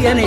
இருந்த என்னை